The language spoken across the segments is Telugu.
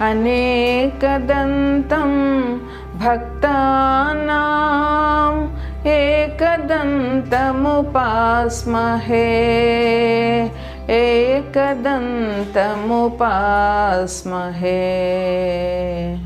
अनेकदन्तं भक्तानाम् एकदन्तमुपास्महे। एकदन्तमुपास्महे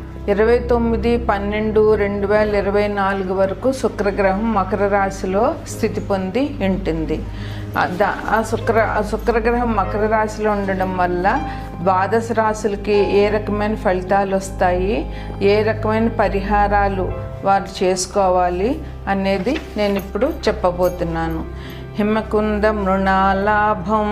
ఇరవై తొమ్మిది పన్నెండు రెండు వేల ఇరవై నాలుగు వరకు శుక్రగ్రహం మకర రాశిలో స్థితి పొంది ఉంటుంది. ఆ దా- ఆ శుక్ర శుక్రగ్రహం మకర రాశిలో ఉండడం వల్ల ద్వాదశ రాశులకి ఏ రకమైన ఫలితాలు వస్తాయి? ఏ రకమైన పరిహారాలు వారు చేసుకోవాలి? అనేది నేను ఇప్పుడు చెప్పబోతున్నాను. హిమకుంద మృణాలాభం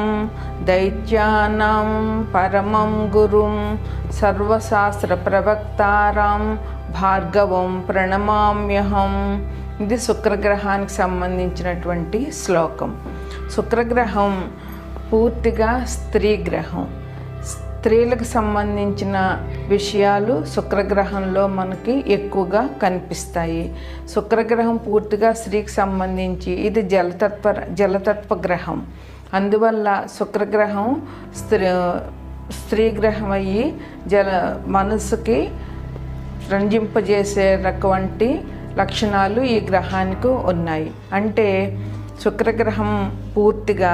దైత్యానాం పరమం గురుం సర్వశాస్త్ర ప్రవక్తారాం భార్గవం ప్రణమామ్యహం ఇది శుక్రగ్రహానికి సంబంధించినటువంటి శ్లోకం. శుక్రగ్రహం పూర్తిగా స్త్రీ గ్రహం. స్త్రీలకు సంబంధించిన విషయాలు శుక్రగ్రహంలో మనకి ఎక్కువగా కనిపిస్తాయి. శుక్రగ్రహం పూర్తిగా స్త్రీకి సంబంధించి ఇది జలతత్వ జలతత్వ గ్రహం అందువల్ల శుక్రగ్రహం స్త్రీ స్త్రీ గ్రహం అయ్యి జల మనసుకి రంజింపజేసే రకవంటి లక్షణాలు ఈ గ్రహానికి ఉన్నాయి. అంటే శుక్రగ్రహం పూర్తిగా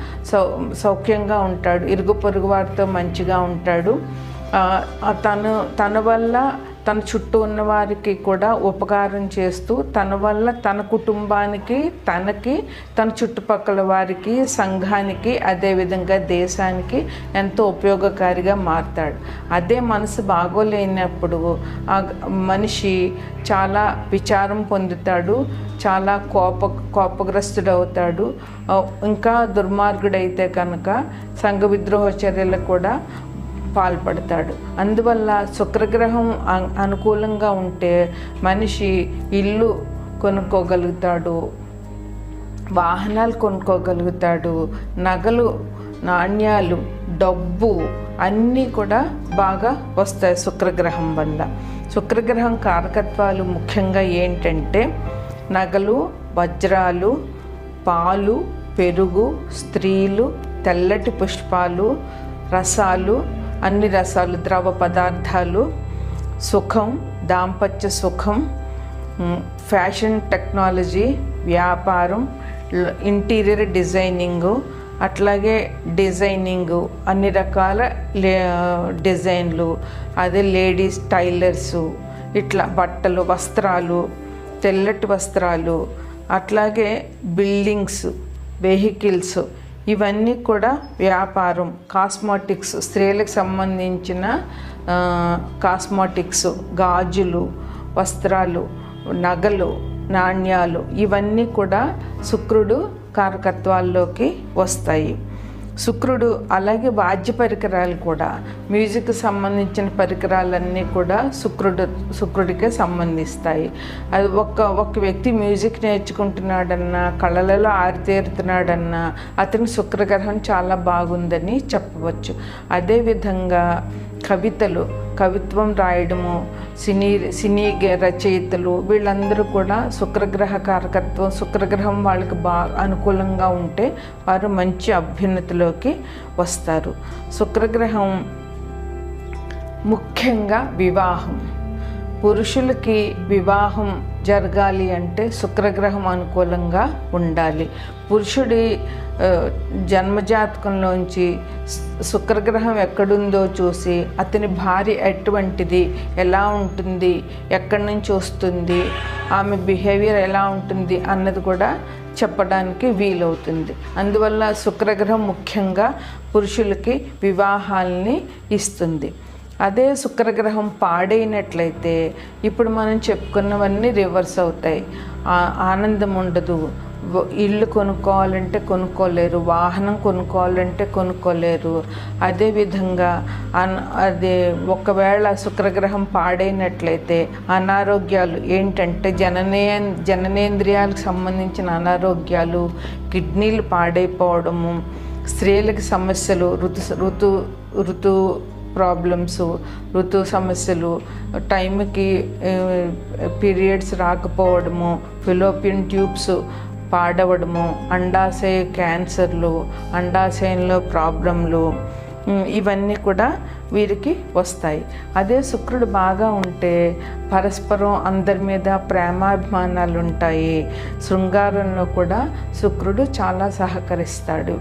సౌ సౌఖ్యంగా ఉంటాడు. ఇరుగు పొరుగు వారితో మంచిగా ఉంటాడు. తను తన వల్ల తన చుట్టూ ఉన్న వారికి కూడా ఉపకారం చేస్తూ తన వల్ల తన కుటుంబానికి తనకి తన చుట్టుపక్కల వారికి సంఘానికి అదేవిధంగా దేశానికి ఎంతో ఉపయోగకారిగా మారుతాడు. అదే మనసు బాగోలేనప్పుడు ఆ మనిషి చాలా విచారం పొందుతాడు చాలా కోప కోపగ్రస్తుడు అవుతాడు ఇంకా దుర్మార్గుడైతే కనుక సంఘ విద్రోహ చర్యలు కూడా పాల్పడతాడు. అందువల్ల శుక్రగ్రహం అనుకూలంగా ఉంటే మనిషి ఇల్లు కొనుక్కోగలుగుతాడు వాహనాలు కొనుక్కోగలుగుతాడు నగలు నాణ్యాలు డబ్బు అన్నీ కూడా బాగా వస్తాయి శుక్రగ్రహం వల్ల. శుక్రగ్రహం కారకత్వాలు ముఖ్యంగా ఏంటంటే నగలు వజ్రాలు పాలు పెరుగు స్త్రీలు తెల్లటి పుష్పాలు రసాలు అన్ని రసాలు ద్రవ పదార్థాలు సుఖం దాంపత్య సుఖం ఫ్యాషన్ టెక్నాలజీ వ్యాపారం ఇంటీరియర్ డిజైనింగు అట్లాగే డిజైనింగు అన్ని రకాల లే డిజైన్లు అదే లేడీస్ టైలర్సు ఇట్లా బట్టలు వస్త్రాలు తెల్లటి వస్త్రాలు అట్లాగే బిల్డింగ్స్ వెహికల్స్ ఇవన్నీ కూడా వ్యాపారం కాస్మాటిక్స్ స్త్రీలకు సంబంధించిన కాస్మోటిక్స్ కాస్మాటిక్స్ గాజులు వస్త్రాలు నగలు నాణ్యాలు ఇవన్నీ కూడా శుక్రుడు కారకత్వాల్లోకి వస్తాయి. శుక్రుడు అలాగే వాద్య పరికరాలు కూడా మ్యూజిక్ సంబంధించిన పరికరాలన్నీ కూడా శుక్రుడు శుక్రుడికే సంబంధిస్తాయి. అది ఒక ఒక వ్యక్తి మ్యూజిక్ నేర్చుకుంటున్నాడన్నా కళలలో ఆరితేరుతున్నాడన్నా అతని శుక్రగ్రహం చాలా బాగుందని చెప్పవచ్చు. అదేవిధంగా కవితలు కవిత్వం రాయడము సినీ సినీ గ- రచయితలు వీళ్ళందరూ కూడా శుక్రగ్రహ కారకత్వం శుక్రగ్రహం వాళ్ళకి బాగా అనుకూలంగా ఉంటే వారు మంచి అభ్యున్నతిలోకి వస్తారు. శుక్రగ్రహం ముఖ్యంగా వివాహం. పురుషులకి వివాహం జరగాలి అంటే శుక్రగ్రహం అనుకూలంగా ఉండాలి. పురుషుడి జన్మజాతకంలోంచి శుక్రగ్రహం ఎక్కడుందో చూసి అతని భార్య ఎటువంటిది ఎలా ఉంటుంది ఎక్కడి నుంచి వస్తుంది ఆమె బిహేవియర్ ఎలా ఉంటుంది అన్నది కూడా చెప్పడానికి వీలవుతుంది. అందువల్ల శుక్రగ్రహం ముఖ్యంగా పురుషులకి వివాహాల్ని ఇస్తుంది. అదే శుక్రగ్రహం పాడైనట్లయితే ఇప్పుడు మనం చెప్పుకున్నవన్నీ రివర్స్ అవుతాయి. ఆనందం ఉండదు. ఇల్లు కొనుక్కోవాలంటే కొనుక్కోలేరు. వాహనం కొనుక్కోవాలంటే కొనుక్కోలేరు. అదేవిధంగా అన్ అదే ఒకవేళ శుక్రగ్రహం పాడైనట్లయితే అనారోగ్యాలు ఏంటంటే జననే జననేంద్రియాలకు సంబంధించిన అనారోగ్యాలు కిడ్నీలు పాడైపోవడము స్త్రీలకు సమస్యలు ఋతు ఋతు ఋతు ప్రాబ్లమ్స్ ఋతు సమస్యలు టైంకి పీరియడ్స్ రాకపోవడము ఫిలోపియన్ ట్యూబ్స్ పాడవడము అండాశయ క్యాన్సర్లు అండాశయంలో ప్రాబ్లంలు ఇవన్నీ కూడా వీరికి వస్తాయి. అదే శుక్రుడు బాగా ఉంటే పరస్పరం అందరి మీద ప్రేమాభిమానాలు ఉంటాయి శృంగారంలో కూడా శుక్రుడు చాలా సహకరిస్తాడు.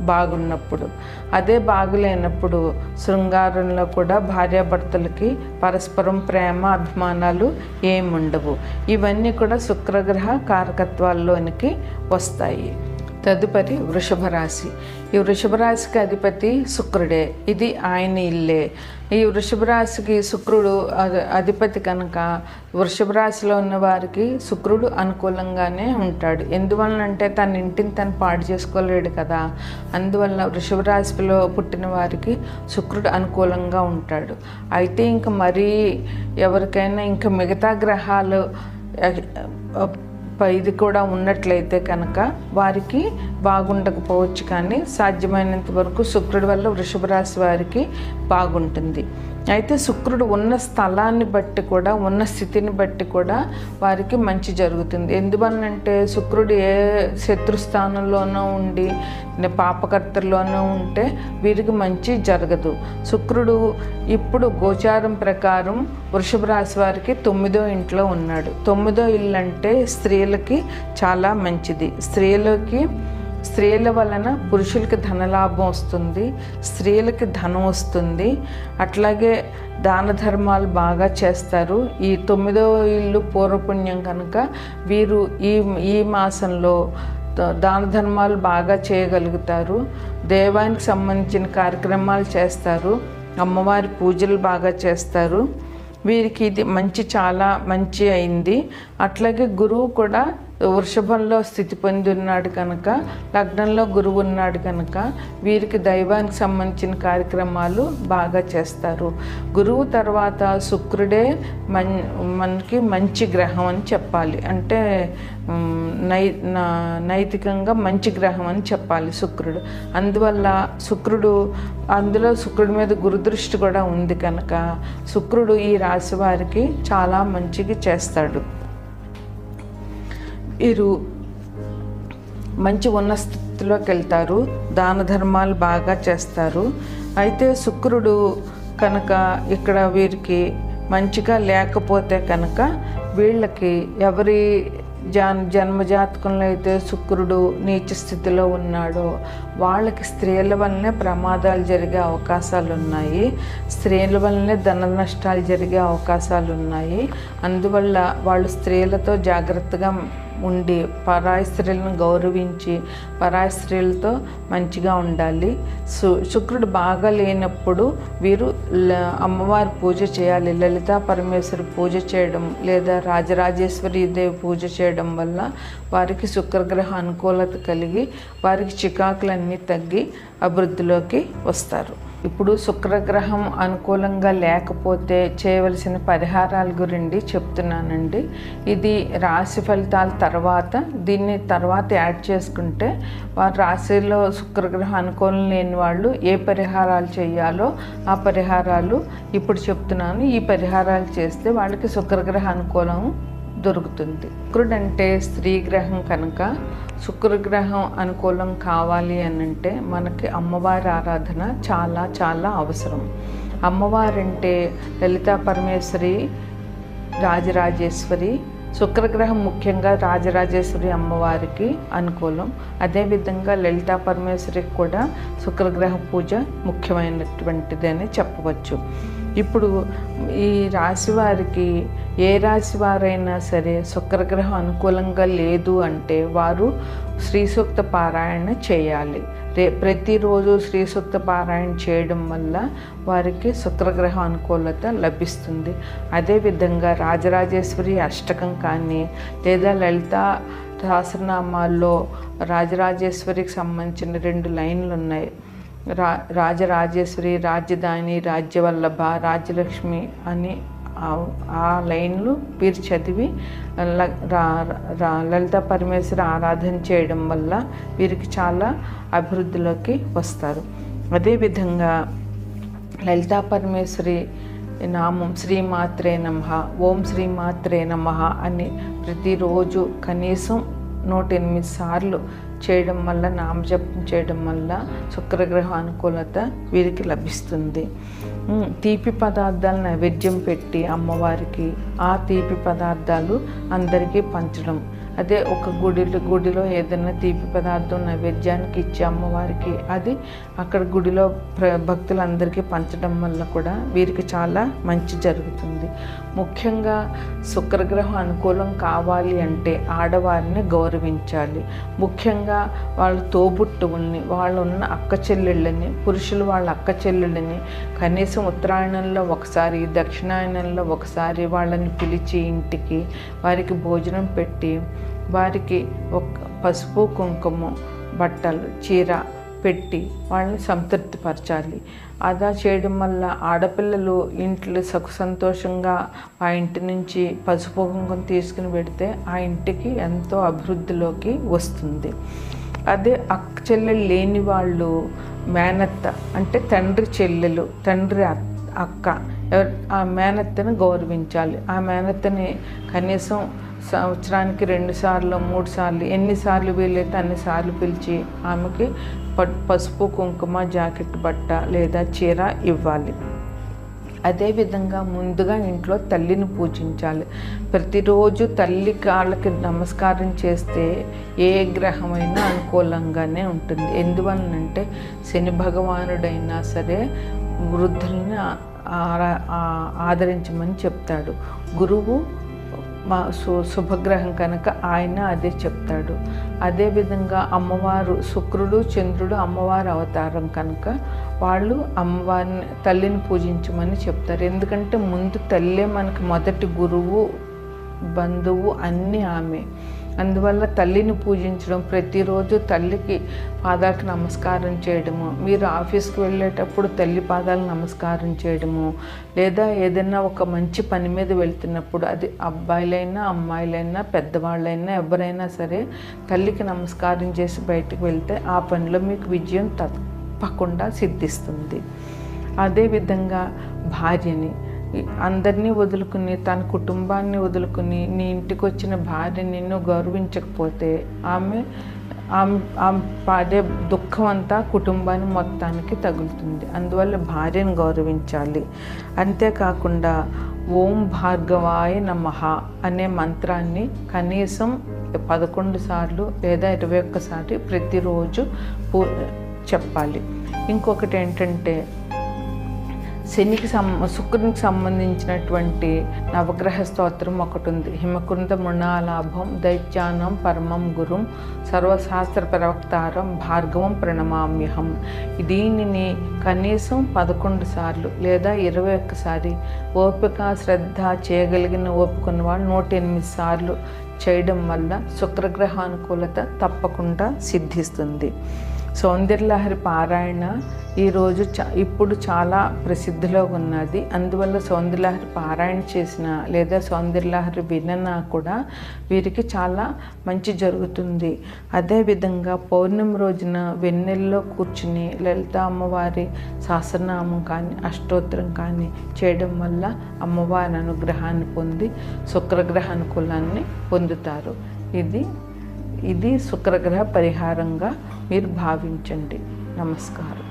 బాగున్నప్పుడు. అదే బాగులేనప్పుడు శృంగారంలో కూడా భార్యాభర్తలకి పరస్పరం ప్రేమ అభిమానాలు ఏముండవు. ఇవన్నీ కూడా శుక్రగ్రహ కారకత్వాల్లోనికి వస్తాయి. తదుపరి వృషభ రాశి ఈ వృషభ రాశికి అధిపతి శుక్రుడే. ఇది ఆయన ఇల్లే. ఈ వృషభ రాశికి శుక్రుడు అధిపతి కనుక వృషభ రాశిలో ఉన్న వారికి శుక్రుడు అనుకూలంగానే ఉంటాడు. ఎందువలనంటే తన ఇంటిని తను పాడు చేసుకోలేడు కదా. అందువల్ల వృషభ రాశిలో పుట్టిన వారికి శుక్రుడు అనుకూలంగా ఉంటాడు. అయితే ఇంకా మరీ ఎవరికైనా ఇంకా మిగతా గ్రహాలు ఇది కూడా ఉన్నట్లయితే కనుక వారికి బాగుండకపోవచ్చు కానీ సాధ్యమైనంత వరకు శుక్రుడి వల్ల వృషభ రాశి వారికి బాగుంటుంది. అయితే శుక్రుడు ఉన్న స్థలాన్ని బట్టి కూడా ఉన్న స్థితిని బట్టి కూడా వారికి మంచి జరుగుతుంది. ఎందువల్లంటే శుక్రుడు ఏ శత్రుస్థానంలోనో ఉండి పాపకర్తల్లోనూ పాపకర్తల్లోనో ఉంటే వీరికి మంచి జరగదు. శుక్రుడు ఇప్పుడు గోచారం ప్రకారం వృషభ రాశి వారికి తొమ్మిదో ఇంట్లో ఉన్నాడు. తొమ్మిదో ఇల్లు అంటే స్త్రీలకి చాలా మంచిది. స్త్రీలకి స్త్రీల వలన పురుషులకి ధనలాభం వస్తుంది స్త్రీలకి ధనం వస్తుంది. అట్లాగే దాన ధర్మాలు బాగా చేస్తారు. ఈ తొమ్మిదో ఇల్లు పూర్వపుణ్యం కనుక వీరు ఈ ఈ మాసంలో దాన ధర్మాలు బాగా చేయగలుగుతారు. దేవానికి సంబంధించిన కార్యక్రమాలు చేస్తారు. అమ్మవారి పూజలు బాగా చేస్తారు. వీరికి ఇది మంచి చాలా మంచి అయింది. అట్లాగే గురువు కూడా వృషభంలో స్థితి పొంది ఉన్నాడు కనుక లగ్నంలో గురువు ఉన్నాడు కనుక వీరికి దైవానికి సంబంధించిన కార్యక్రమాలు బాగా చేస్తారు. గురువు తర్వాత శుక్రుడే మన్ మనకి మంచి గ్రహం అని చెప్పాలి. అంటే నై నా- నైతికంగా మంచి గ్రహం అని చెప్పాలి శుక్రుడు. అందువల్ల శుక్రుడు అందులో శుక్రుడి మీద గురుదృష్టి కూడా ఉంది కనుక శుక్రుడు ఈ రాశి వారికి చాలా మంచిగా చేస్తాడు. వీరు మంచి ఉన్న స్థితిలోకి వెళ్తారు దాన ధర్మాలు బాగా చేస్తారు. అయితే శుక్రుడు కనుక ఇక్కడ వీరికి మంచిగా లేకపోతే కనుక వీళ్ళకి ఎవరి జన్ జన్మజాతకంలో అయితే శుక్రుడు నీచ స్థితిలో ఉన్నాడో వాళ్ళకి స్త్రీల వల్లనే ప్రమాదాలు జరిగే అవకాశాలు ఉన్నాయి. స్త్రీల వల్లనే ధన నష్టాలు జరిగే అవకాశాలు ఉన్నాయి. అందువల్ల వాళ్ళు స్త్రీలతో జాగ్రత్తగా ఉండి పరాయి స్త్రీలను గౌరవించి పరాయి స్త్రీలతో మంచిగా ఉండాలి. సు శుక్రుడు బాగా లేనప్పుడు వీరు ల- అమ్మవారి పూజ చేయాలి. లలితా పరమేశ్వరి పూజ చేయడం లేదా రాజరాజేశ్వరి దేవి పూజ చేయడం వల్ల వారికి శుక్రగ్రహ అనుకూలత కలిగి వారికి చికాకులన్నీ తగ్గి అభివృద్ధిలోకి వస్తారు. ఇప్పుడు శుక్రగ్రహం అనుకూలంగా లేకపోతే చేయవలసిన పరిహారాల గురించి చెప్తున్నానండి. ఇది రాశి ఫలితాల తర్వాత దీన్ని తర్వాత యాడ్ చేసుకుంటే వారి రాశిలో శుక్రగ్రహం అనుకూలం లేని వాళ్ళు ఏ పరిహారాలు చేయాలో ఆ పరిహారాలు ఇప్పుడు చెప్తున్నాను. ఈ పరిహారాలు చేస్తే వాళ్ళకి శుక్రగ్రహ అనుకూలం దొరుకుతుంది. శుక్రుడంటే స్త్రీ గ్రహం కనుక శుక్రగ్రహం అనుకూలం కావాలి అని అంటే మనకి అమ్మవారి ఆరాధన చాలా చాలా అవసరం. అమ్మవారంటే లలితా పరమేశ్వరి రాజరాజేశ్వరి శుక్రగ్రహం ముఖ్యంగా రాజరాజేశ్వరి అమ్మవారికి అనుకూలం. అదేవిధంగా లలితా పరమేశ్వరికి కూడా శుక్రగ్రహ పూజ ముఖ్యమైనటువంటిది అని చెప్పవచ్చు. ఇప్పుడు ఈ రాశి వారికి ఏ రాశి వారైనా సరే శుక్రగ్రహం అనుకూలంగా లేదు అంటే వారు శ్రీ సూక్త పారాయణ చేయాలి. రే ప్రతిరోజు శ్రీ సూక్త పారాయణ చేయడం వల్ల వారికి శుక్రగ్రహ అనుకూలత లభిస్తుంది. అదేవిధంగా రాజరాజేశ్వరి అష్టకం కానీ లేదా లలిత సహస్రనామాల్లో రాజరాజేశ్వరికి సంబంధించిన రెండు లైన్లు ఉన్నాయి. రా రాజరాజేశ్వరి రాజధాని రాజ్యవల్లభ రాజ్యలక్ష్మి అని ఆ- లైన్లు మీరు చదివి ల- రా- లలిత పరమేశ్వరి ఆరాధన చేయడం వల్ల వీరికి చాలా అభివృద్ధిలోకి వస్తారు. అదేవిధంగా లలితా పరమేశ్వరి నామం శ్రీమాత్రే నమ ఓం శ్రీమాత్రే నమ అని ప్రతిరోజు కనీసం నూట ఎనిమిది సార్లు చేయడం వల్ల నామజపం చేయడం వల్ల శుక్రగ్రహ అనుకూలత వీరికి లభిస్తుంది. తీపి పదార్థాలు నైవేద్యం పెట్టి అమ్మవారికి ఆ తీపి పదార్థాలు అందరికీ పంచడం. అదే ఒక గుడిలో గుడిలో ఏదైనా తీపి పదార్థం నైవేద్యానికి ఇచ్చే అమ్మవారికి అది అక్కడ గుడిలో ప్ర భక్తులందరికీ పంచడం వల్ల కూడా వీరికి చాలా మంచి జరుగుతుంది. ముఖ్యంగా శుక్రగ్రహం అనుకూలం కావాలి అంటే ఆడవారిని గౌరవించాలి. ముఖ్యంగా వాళ్ళ తోబుట్టువుల్ని వాళ్ళు ఉన్న అక్క చెల్లెళ్ళని పురుషులు వాళ్ళ అక్క చెల్లెళ్ళని కనీసం ఉత్తరాయణంలో ఒకసారి దక్షిణాయనంలో ఒకసారి వాళ్ళని పిలిచి ఇంటికి వారికి భోజనం పెట్టి వారికి ఒక పసుపు కుంకుమ బట్టలు చీర పెట్టి వాళ్ళని సంతృప్తిపరచాలి. అలా చేయడం వల్ల ఆడపిల్లలు ఇంట్లో సుఖ సంతోషంగా ఆ ఇంటి నుంచి పసుపు కుంకుమ తీసుకుని పెడితే ఆ ఇంటికి ఎంతో అభివృద్ధిలోకి వస్తుంది. అదే అక్క చెల్లెలు లేని వాళ్ళు మేనత్త అంటే తండ్రి చెల్లెలు తండ్రి అక్క ఎవరు ఆ మేనత్తని గౌరవించాలి. ఆ మేనత్తని కనీసం సంవత్సరానికి రెండు సార్లు మూడు సార్లు ఎన్నిసార్లు వీలైతే అన్నిసార్లు పిలిచి ఆమెకి ప- పసుపు కుంకుమ జాకెట్ బట్ట లేదా చీర ఇవ్వాలి. అదేవిధంగా ముందుగా ఇంట్లో తల్లిని పూజించాలి. ప్రతిరోజు తల్లి కాళ్ళకి నమస్కారం చేస్తే ఏ గ్రహమైనా అనుకూలంగానే ఉంటుంది. ఎందువలనంటే శని భగవానుడైనా సరే వృద్ధుల్ని ఆరా- ఆ- ఆదరించమని చెప్తాడు. గురువు మా సు శుభగ్రహం కనుక ఆయన అదే చెప్తాడు. అదేవిధంగా అమ్మవారు శుక్రుడు చంద్రుడు అమ్మవారు అవతారం కనుక వాళ్ళు అమ్మవారిని తల్లిని పూజించమని చెప్తారు. ఎందుకంటే ముందు తల్లే మనకి మొదటి గురువు బంధువు అన్నీ ఆమె. అందువల్ల తల్లిని పూజించడం ప్రతిరోజు తల్లికి పాదాలకు నమస్కారం చేయడము మీరు ఆఫీస్కి వెళ్ళేటప్పుడు తల్లి పాదాలు నమస్కారం చేయడము లేదా ఏదైనా ఒక మంచి పని మీద వెళ్తున్నప్పుడు అది అబ్బాయిలైనా అమ్మాయిలైనా పెద్దవాళ్ళైనా ఎవరైనా సరే తల్లికి నమస్కారం చేసి బయటకు వెళ్తే ఆ పనిలో మీకు విజయం తప్పకుండా సిద్ధిస్తుంది. అదేవిధంగా భార్యని అందరినీ వదులుకుని తన కుటుంబాన్ని వదులుకుని నీ ఇంటికి వచ్చిన భార్య నిన్ను గౌరవించకపోతే ఆమె ఆమె ఆమె పాడే దుఃఖం అంతా కుటుంబాన్ని మొత్తానికి తగులుతుంది. అందువల్ల భార్యను గౌరవించాలి. అంతేకాకుండా ఓం భార్గవాయ నమః అనే మంత్రాన్ని కనీసం పదకొండు సార్లు లేదా ఇరవై ఒక్కసారి ప్రతిరోజు పూ చెప్పాలి. ఇంకొకటి ఏంటంటే శనికి సం శుక్రునికి సంబంధించినటువంటి నవగ్రహ స్తోత్రం ఒకటి ఉంది. హిమకుంద మృణాలాభం దైత్యానం పరమం గురుం సర్వశాస్త్ర ప్రవక్తారం భార్గవం ప్రణమామ్యహం. దీనిని కనీసం పదకొండు సార్లు లేదా ఇరవై ఒక్కసారి ఓపిక శ్రద్ధ చేయగలిగిన ఓపికన్న వాళ్ళు నూట ఎనిమిది సార్లు చేయడం వల్ల శుక్రగ్రహానుకూలత తప్పకుండా సిద్ధిస్తుంది. సౌందర్యలహరి పారాయణ ఈరోజు చా ఇప్పుడు చాలా ప్రసిద్ధిలో ఉన్నది. అందువల్ల సౌందర్యలహరి పారాయణ చేసిన లేదా సౌందర్యలహరి విననా కూడా వీరికి చాలా మంచి జరుగుతుంది. అదేవిధంగా పౌర్ణమి రోజున వెన్నెల్లో కూర్చుని లలిత అమ్మవారి సహస్రనామం కానీ అష్టోత్తరం కానీ చేయడం వల్ల అమ్మవారి అనుగ్రహాన్ని పొంది శుక్రగ్రహ అనుకూలాన్ని పొందుతారు. ఇది ఇది శుక్రగ్రహ పరిహారంగా మీరు భావించండి. నమస్కారం.